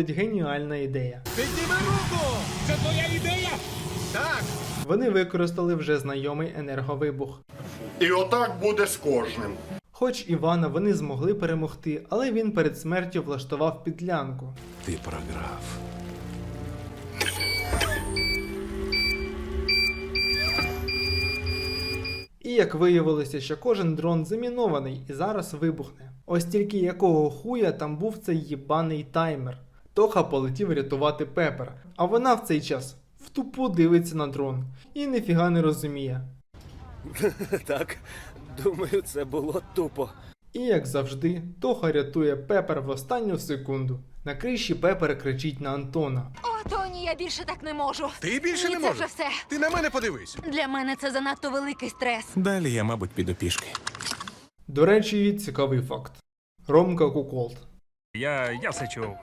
геніальна ідея. Підніми руку! Це твоя ідея? Так. Вони використали вже знайомий енерговибух. І отак буде з кожним. Хоч Івана вони змогли перемогти, але він перед смертю влаштував підлянку. Ти програв. І як виявилося, що кожен дрон замінований і зараз вибухне. Ось тільки якого хуя там був цей їбаний таймер. Тоха полетів рятувати Пепер, а вона в цей час втупу дивиться на дрон і ніфіга не розуміє. Так, думаю, це було тупо. І як завжди, Тоха рятує Пепер в останню секунду. На криші Пепер кричить на Антона. О, Тоні, я більше так не можу. Ти більше Ні, не це можеш. вже все. Ти на мене подивись. Для мене це занадто великий стрес. Далі я, мабуть, піду пішки. До речі, цікавий факт. Ромка Куколт. Я, я все чув.